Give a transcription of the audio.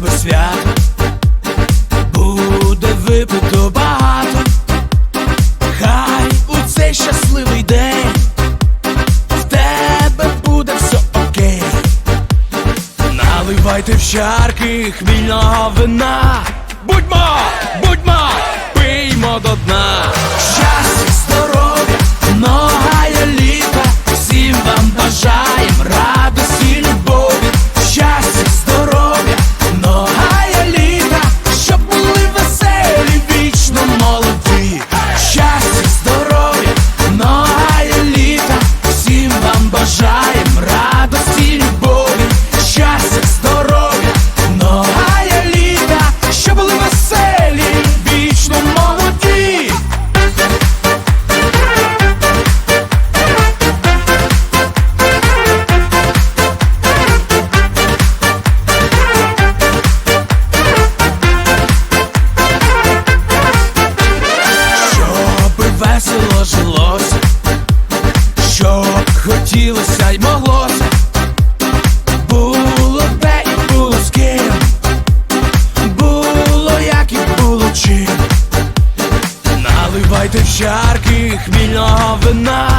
тебе свято, буде випито багато, хай у цей щасливий день в тебе буде все окей. Наливайте в чарки хмільного вина. Будьмо, будьмо, пиймо до дна. Щастя, здоров'я, многая літа. Всім вам бажаєм хотілося й моглося, було те і було з ким, було як і було чим. Наливайте в чарки хмільного вина.